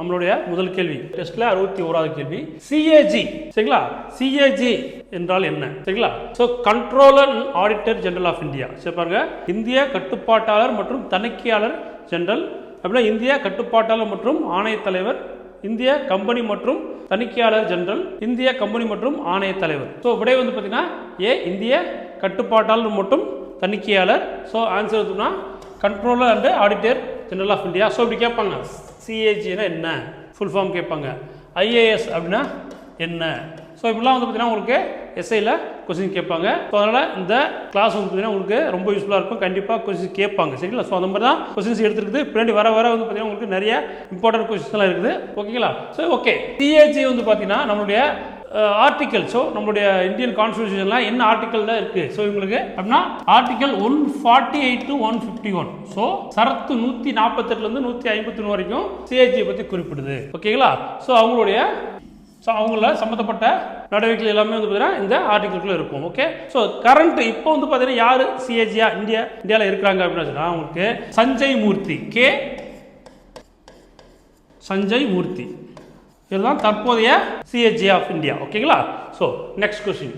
நம்மளுடைய முதல் கேள்வி. டெஸ்ட்ல அறுபத்தி ஓராவது கேள்வி. சிஏஜி சரிங்களா? சிஏஜி என்றால் என்ன? சரிங்களா? So controller and auditor general of India சரி பாருங்க. இந்திய கட்டுப்பாட்டாளர் மற்றும் தணிக்கையாளர் ஜெனரல் அப்படின்னா இந்திய கட்டுப்பாட்டாளர் மற்றும் ஆணைய தலைவர். இந்திய கம்பெனி மற்றும் தணிக்கையாளர் ஜெனரல் இந்திய கம்பெனி மற்றும் ஆணைய தலைவர். ஸோ விடை வந்து பார்த்தீங்கன்னா ஏ இந்திய கட்டுப்பாட்டாளர் மற்றும் தணிக்கையாளர். ஸோ ஆன்சர் வந்துன்னா controller and auditor general of India so இப்படி கேட்பாங்க. சிஏஜினா என்ன? ஃபுல் ஃபார்ம் கேட்பாங்க. ஐஏஎஸ் அப்படின்னா என்ன? ஸோ இப்படிலாம் வந்து பார்த்தீங்கன்னா உங்களுக்கு எஸ்ஐயில் கொஸ்டின் கேட்பாங்க. ஸோ அதனால் இந்த கிளாஸ் வந்து பார்த்தீங்கன்னா உங்களுக்கு ரொம்ப யூஸ்ஃபுல்லாக இருக்கும். கண்டிப்பாக கொஸ்டின் கேட்பாங்க. சரிங்களா? ஸோ அந்த மாதிரி தான் கொஸ்டின்ஸ் எடுத்துருக்குது. பின்னாடி வர வர வந்து பார்த்தீங்கன்னா உங்களுக்கு நிறைய இம்பார்ட்டன்ட் கொஸ்டின்ஸ்லாம் இருக்குது. ஓகேங்களா ஸோ ஓகே சிஏஜி வந்து பார்த்தீங்கன்னா நம்மளுடைய ஆர்டிக்கல் ஸோ நம்மளுடைய இந்தியன் கான்ஸ்டியூஷன்லாம் என்ன ஆர்டிக்கல் தான் இருக்குது ஸோ இவங்களுக்கு அப்படின்னா article one forty eight to one fifty one so சரத்து நூற்றி நாற்பத்தெட்டுலேருந்து நூற்றி ஐம்பத்தி ஒன்று வரைக்கும் சிஹெச்சியை பற்றி குறிப்பிடுது. ஓகேங்களா ஸோ அவங்களுடைய ஸோ அவங்கள சம்மந்தப்பட்ட நடவடிக்கைகள் எல்லாமே வந்து பார்த்தீங்கன்னா இந்த ஆர்டிக்கலுக்குள்ள இருக்கும். ஓகே ஸோ கரண்ட் இப்போ வந்து பார்த்தீங்கன்னா யார் சிஏஜியா இந்தியா இந்தியாவில் இருக்கிறாங்க அப்படின்னு சொன்னால் அவங்களுக்கு சஞ்சய் மூர்த்தி. கே சஞ்சய் மூர்த்தி. இதுதான் தற்போதைய சிஹெச்ஏ ஆஃப் இந்தியா ஓகேங்களா ஸோ நெக்ஸ்ட் கொஸ்டின்